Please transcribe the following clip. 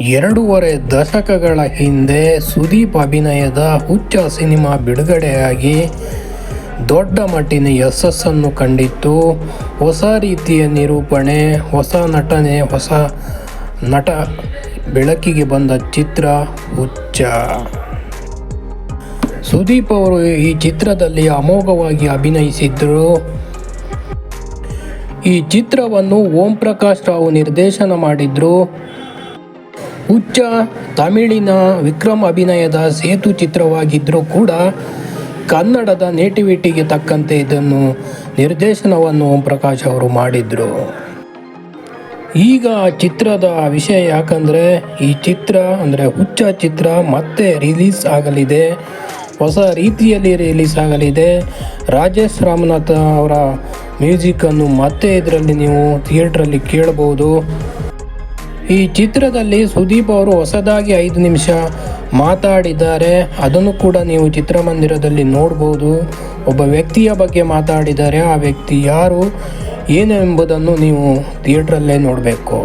ಎರಡೂವರೆ ದಶಕಗಳ ಹಿಂದೆ ಸುದೀಪ್ ಅಭಿನಯದ ಹುಚ್ಚ ಸಿನಿಮಾ ಬಿಡುಗಡೆಯಾಗಿ ದೊಡ್ಡ ಮಟ್ಟಿನ ಯಶಸ್ಸನ್ನು ಕಂಡಿತ್ತು. ಹೊಸ ರೀತಿಯ ನಿರೂಪಣೆ, ಹೊಸ ನಟನೆ, ಹೊಸ ನಟ ಬೆಳಕಿಗೆ ಬಂದ ಚಿತ್ರ ಹುಚ್ಚ. ಸುದೀಪ್ ಅವರು ಈ ಚಿತ್ರದಲ್ಲಿ ಅಮೋಘವಾಗಿ ಅಭಿನಯಿಸಿದ್ದರು ಈ ಚಿತ್ರವನ್ನು ಓಂ ಪ್ರಕಾಶ್ ರಾವ್ ನಿರ್ದೇಶನ ಮಾಡಿದ್ರು. ಹುಚ್ಚ ತಮಿಳಿನ ವಿಕ್ರಮ್ ಅಭಿನಯದ ಸೇತು ಚಿತ್ರವಾಗಿದ್ದರೂ ಕೂಡ ಕನ್ನಡದ ನೇಟಿವಿಟಿಗೆ ತಕ್ಕಂತೆ ಇದನ್ನು ನಿರ್ದೇಶನವನ್ನು ಓಂ ಪ್ರಕಾಶ್ ಅವರು ಮಾಡಿದರು. ಈಗ ಚಿತ್ರದ ವಿಷಯ ಯಾಕಂದರೆ ಈ ಚಿತ್ರ ಅಂದರೆ ಹುಚ್ಚ ಚಿತ್ರ ಮತ್ತೆ ರಿಲೀಸ್ ಆಗಲಿದೆ. ಹೊಸ ರೀತಿಯಲ್ಲಿ ರಿಲೀಸ್ ಆಗಲಿದೆ. ರಾಜೇಶ್ ರಾಮನಾಥ ಅವರ ಮ್ಯೂಸಿಕನ್ನು ಮತ್ತೆ ಇದರಲ್ಲಿ ನೀವು ಥಿಯೇಟ್ರಲ್ಲಿ ಕೇಳಬಹುದು ಈ ಚಿತ್ರದಲ್ಲಿ ಸುದೀಪ್ ಅವರು ಹೊಸದಾಗಿ ಐದು ನಿಮಿಷ ಮಾತಾಡಿದ್ದಾರೆ. ಅದನ್ನು ಕೂಡ ನೀವು ಚಿತ್ರಮಂದಿರದಲ್ಲಿ ನೋಡ್ಬೋದು. ಒಬ್ಬ ವ್ಯಕ್ತಿಯ ಬಗ್ಗೆ ಮಾತಾಡಿದ್ದಾರೆ. ಆ ವ್ಯಕ್ತಿ ಯಾರು? ಏನು ಎಂಬುದನ್ನು ನೀವು ಥಿಯೇಟ್ರಲ್ಲೇ ನೋಡಬೇಕು.